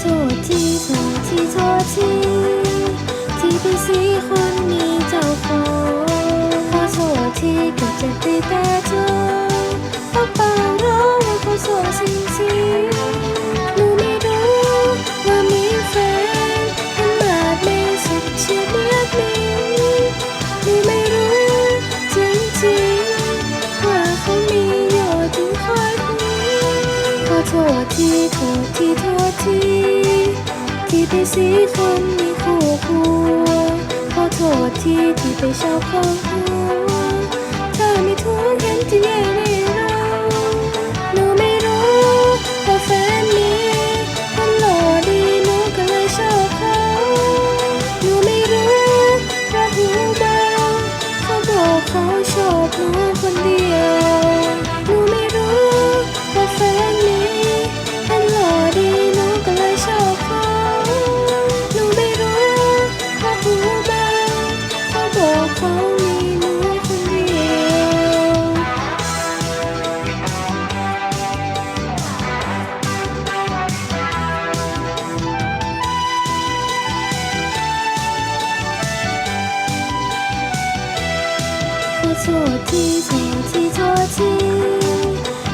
โทษทีโที่ไปสีคนมีเจ้าของขอโทษทีเกิดจะตีแต่เธอเพราะปากเราว่าขอโทษจริงๆหนูไม่รู้ว่ามีแฟนมันาดไม่สุดเฉียดเลือดนี้หนูไม่รู้จริงๆว่าเขามีอยู่ถึงคอยคุยขอโทษทีโทษทีโทษที ที่ไปสีคนมีคู่ควรขอโทษที่ที่ไปชอบของหัวถ้าไม่ทุกเห็นที่แย่ในเราหนูไม่รู้ว่าแฟนนี้มันหล่อดีหนูก็เลยชอบเขาหนูไม่รู้ว่าหูเบาเขาบอกเขาชอบหนูคนเดียว โชคทีโทษทีโชคที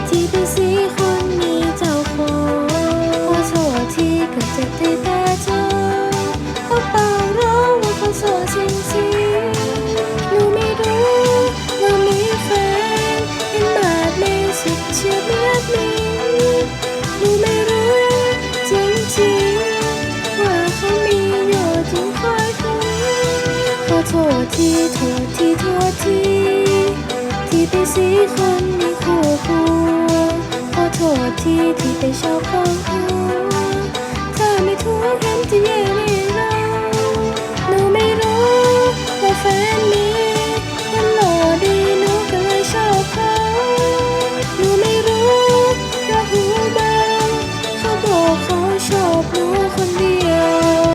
ที่เป็นสีคนมีเจ้าของขอโชคทีเกิดจะตีแทษทีโทษทีโทษทีที่ไปสีคนมีคู่คู่ขอโทษทีที่ไปชอบของเขาถ้าไม่ทุกข์เห็นจะเย็นม่เราหนูไม่รู้ว่าแฟนมีมันหล่อดีหนูก็เลยชอบเขาหนูไม่รู้เพราะหูเบาเขาบอกเขาชอบหนูคนเดียว